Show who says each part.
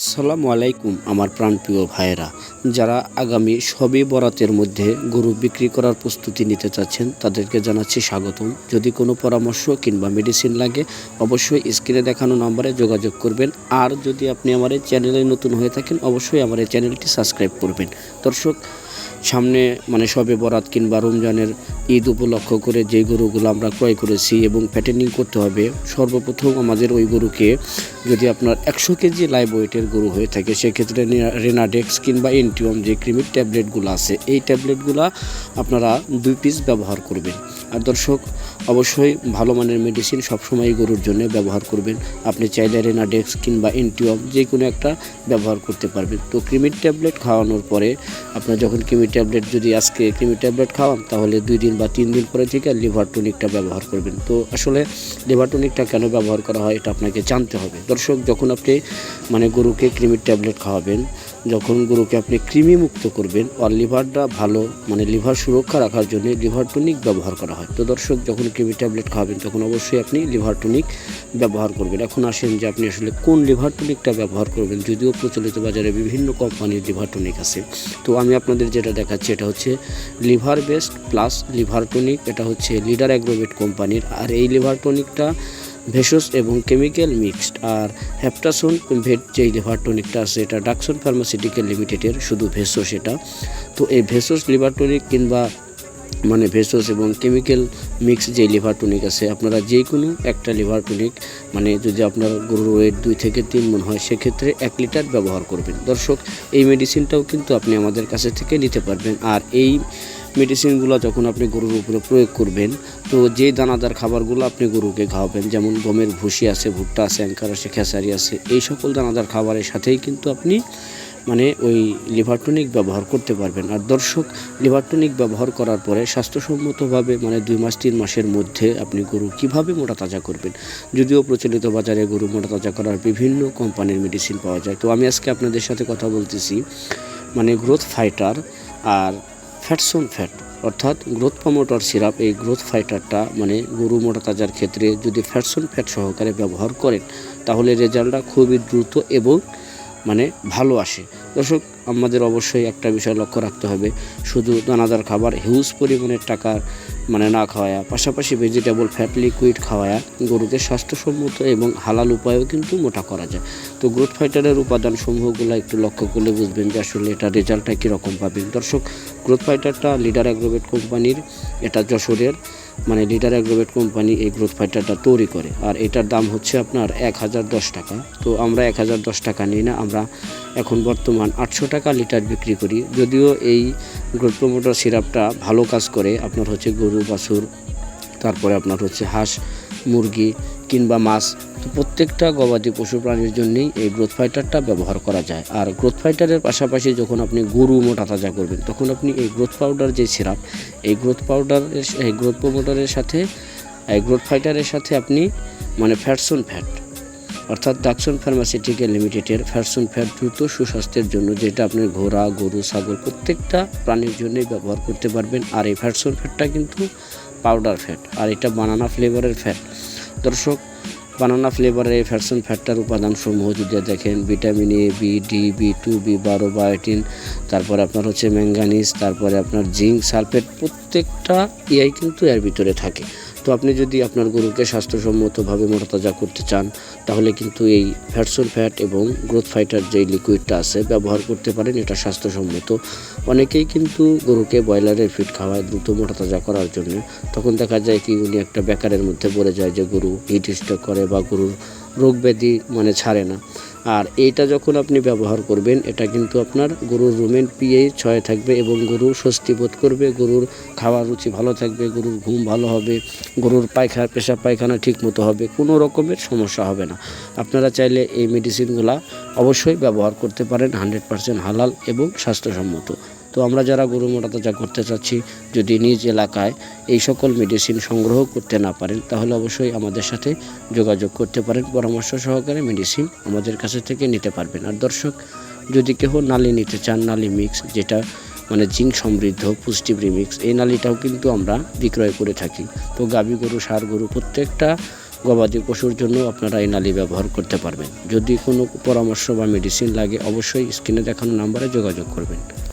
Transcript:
Speaker 1: আসসালামু আলাইকুম, আমার প্রাণপ্রিয় ভাইয়েরা। যারা আগামী সবে বরাতের মধ্যে গরু বিক্রি করার প্রস্তুতি নিতে চাচ্ছেন, তাদেরকে জানাচ্ছি স্বাগতম। যদি কোনো পরামর্শ কিংবা মেডিসিন লাগে, অবশ্যই স্ক্রিনে দেখানো নম্বরে যোগাযোগ করবেন। আর যদি আপনি আমার এই চ্যানেলে নতুন হয়ে থাকেন, অবশ্যই আমার এই চ্যানেলটি সাবস্ক্রাইব করবেন। দর্শক সামনে মানে সবে বরাত কিংবা রমজানের ঈদ উপলক্ষ করে যে গরুগুলো আমরা ক্রয় করেছি এবং প্যাটেনিং করতে হবে, সর্বপ্রথম আমাদের ওই গরুকে যদি আপনার একশো কেজি লাইভ ওয়েটের গরু হয়ে থাকে, সেক্ষেত্রে রেনাডেক্স কিংবা এনটিওম যে ক্রিমির ট্যাবলেটগুলো আছে, এই ট্যাবলেটগুলো আপনারা দুই পিস ব্যবহার করবেন। আর দর্শক, অবশ্যই ভালো মানের মেডিসিন সবসময় গরুর জন্য ব্যবহার করবেন। আপনি চাইলে রেনাডেক্স কিংবা এনটিওম যে কোনো একটা ব্যবহার করতে পারবেন। তো ক্রিমির ট্যাবলেট খাওয়ানোর পরে আপনার যখন ক্রিমির ট্যাবলেট যদি আজকে ক্রিমির ট্যাবলেট খাওয়ান, তাহলে দুই দিন বা তিন দিন পরে থেকে লিভার টনিকটা ব্যবহার করবেন। তো আসলে লিভার টনিকটা কেন ব্যবহার করা হয়, এটা আপনাকে জানতে হবে। দর্শক, যখন আপনি মানে গরুকে ক্রিমির ট্যাবলেট খাওয়াবেন যখন গরুকে আপনি কৃমি মুক্ত করবেন আর লিভারটা ভালো মানে লিভার সুরক্ষা রাখার জন্য লিভার টনিক ব্যবহার করা হয়। তো দর্শক, যখন কৃমি ট্যাবলেট খাওয়াবেন, তখন অবশ্যই আপনি লিভার টনিক ব্যবহার করবেন। এখন আসেন যে আপনি আসলে কোন লিভার টনিকটা ব্যবহার করবেন, যদিও প্রচলিত বাজারে বিভিন্ন কোম্পানির লিভার টনিক আছে। তো আমি আপনাদের যেটা দেখাচ্ছি, এটা হচ্ছে liver best plus liver tonic, এটা হচ্ছে লিডার অ্যাগ্রোভেট কোম্পানির। আর এই লিভার টনিকটা ভেষজ এবং কেমিক্যাল মিক্সড আর হ্যাপটাসন ভেট যেই লিভার টনিকটা আছে, এটা ডাকসন ফার্মাসিউটিক্যাল লিমিটেডের শুধু ভেষজ এটা। তো এই ভেষজ লিভার টনিক কিংবা মানে ভেষজ এবং কেমিক্যাল মিক্স যে লিভার টনিক আছে, আপনারা যে কোনো একটা লিভার টনিক মানে যদি আপনার গরুর ওয়েট দুই থেকে তিন মন হয়, সেক্ষেত্রে এক লিটার ব্যবহার করবেন। দর্শক, এই মেডিসিনটাও কিন্তু আপনি আমাদের কাছে থেকে নিতে পারবেন। আর এই মেডিসিনগুলো যখন আপনি গরুর উপরে প্রয়োগ করবেন, তো যে দানাদার খাবারগুলো আপনি গরুকে খাওয়াবেন, যেমন গমের ভুসি আছে, ভুট্টা আছে, অ্যাঙ্কার আছে, খেসারি আছে, এই সকল দানাদার খাবারের সাথেই কিন্তু আপনি মানে ওই লিভারটনিক ব্যবহার করতে পারবেন। আর দর্শক লিভারটনিক ব্যবহার করার পরে স্বাস্থ্যসম্মতভাবে মানে দুই মাস, তিন মাসের মধ্যে আপনি গরু কীভাবে মোটা তাজা করবেন? যদিও প্রচলিত বাজারে গরু মোটা তাজা করার বিভিন্ন কোম্পানির মেডিসিন পাওয়া যায়। তো আমি আজকে আপনাদের সাথে কথা বলতেছি মানে গ্রোথ ফাইটার আর ফ্যাটসন ফ্যাট, অর্থাৎ গ্রোথ প্রমোটার সিরাপ, এই গ্রোথ ফাইটারটা মানে গরু মোটা তাজার ক্ষেত্রে যদি ফ্যাটসন ফ্যাট সহকারে ব্যবহার করেন, তাহলে রেজাল্টটা খুবই দ্রুত এবং মানে ভালো আসে। দর্শক, আমাদের অবশ্যই একটা বিষয় লক্ষ্য রাখতে হবে। শুধু দানাদার খাবার হিউজ পরিমাণের টাকা মানে না খাওয়ায়া, পাশাপাশি ভেজিটেবল ফ্যাট লিকুইড খাওয়ায়া গরুকে স্বাস্থ্যসম্মত এবং হালাল উপায়েও কিন্তু মোটা করা যায়। তো গ্রোথ ফাইটারের উপাদান সমূহগুলো একটু লক্ষ্য করলে বুঝবেন যে আসলে এটা রেজাল্টটা কীরকম পাবেন। দর্শক গ্রোথ ফাইটারটা লিডার অ্যাগ্রোভেট কোম্পানির, এটা যশোরের। মানে লিডার অ্যাগ্রোভেট কোম্পানি এই গ্রোথ ফাইটারটা তৈরি করে। আর এটার দাম হচ্ছে আপনার এক হাজার দশ টাকা। তো আমরা এক হাজার দশ টাকা নিই না, আমরা এখন বর্তমান আটশো টাকা লিটার বিক্রি করি। যদিও এই গ্রোথ প্রমোটার সিরাপটা ভালো কাজ করে, আপনার হচ্ছে গরু, বাছুর, তারপরে আপনার হচ্ছে হাঁস মুরগি কিংবা মাছ, তো প্রত্যেকটা গবাদি পশু প্রাণীর জন্যই এই গ্রোথ ফাইটারটা ব্যবহার করা যায়। আর গ্রোথ ফাইটারের পাশাপাশি যখন আপনি গরু মোটা তাজা করবেন, তখন আপনি এই গ্রোথ পাউডার যে সিরাপ এই গ্রোথ পাউডারের এই গ্রোথ প্রমোটারের সাথে, এই গ্রোথ ফাইটারের সাথে আপনি মানে ফ্যাটসন ফ্যাট, অর্থাৎ ডাকসন ফার্মাসিউটিক্যাল লিমিটেডের ফ্যাটসন ফ্যাট দ্রুত সুস্বাস্থ্যের জন্য যেটা আপনি ঘোড়া, গরু, ছাগল প্রত্যেকটা প্রাণীর জন্যই ব্যবহার করতে পারবেন। আর এই ফ্যাটসন ফ্যাটটা কিন্তু পাউডার ফ্যাট আর এটা বানানা ফ্লেভারের ফ্যাট দর্শক বানানা ফ্লেভারের এই ফ্যাটসন ফ্যাটটার উপাদানসমূহ যদি দেখেন vitamin A B D B two B বারো বায়োটিন তারপরে আপনার হচ্ছে ম্যাঙ্গানিজ তারপরে আপনার জিঙ্ক সালফেট প্রত্যেকটা ইয়াই কিন্তু এর ভিতরে থাকে। তো আপনি যদি আপনার গরুকে স্বাস্থ্যসম্মতভাবে মোটাতাজা করতে চান, তাহলে কিন্তু এই ফ্যাটসন ফ্যাট এবং গ্রোথ ফাইটার যে লিকুইডটা আছে ব্যবহার করতে পারেন, এটা স্বাস্থ্যসম্মত। অনেকেই কিন্তু গরুকে ব্রয়লারের ফিড খাওয়ায় দ্রুত মোটাতাজা করার জন্য। তখন দেখা যায় কি, উনি একটা বেকারের মধ্যে পড়ে যায় যে গরু হিট স্ট্রোক করে বা গরুর রোগ ব্যাধি মানে ছাড়ে না। আর এইটা যখন আপনি ব্যবহার করবেন, এটা কিন্তু আপনার গরুর রুমেন পিএ ছয় থাকবে এবং গরু স্বস্তি বোধ করবে, গরুর খাওয়ার রুচি ভালো থাকবে, গরুর ঘুম ভালো হবে, গরুর পায়খানা পেশাব পায়খানা ঠিক মতো হবে, কোনো রকমের সমস্যা হবে না। আপনারা চাইলে এই মেডিসিনগুলা অবশ্যই ব্যবহার করতে পারেন হান্ড্রেড পারসেন্ট হালাল এবং স্বাস্থ্যসম্মত। তো আমরা যারা গরু মোটাতাজা করতে চাচ্ছি, যদি নিজ এলাকায় এই সকল মেডিসিন সংগ্রহ করতে না পারেন, তাহলে অবশ্যই আমাদের সাথে যোগাযোগ করতে পারেন। পরামর্শ সহকারে মেডিসিন আমাদের কাছে থেকে নিতে পারবেন। আর দর্শক, যদি কেহ নালি নিতে চান, নালি মিক্স যেটা মানে জিঙ্ক সমৃদ্ধ, পুষ্টি প্রিমিক্স এই নালিটাও কিন্তু আমরা বিক্রয় করে থাকি। তো গাভী গরু, সার গরু প্রত্যেকটা গবাদি পশুর জন্য আপনারা এই নালি ব্যবহার করতে পারবেন। যদি কোনো পরামর্শ বা মেডিসিন লাগে, অবশ্যই স্ক্রিনে দেখানো নাম্বারে যোগাযোগ করবেন।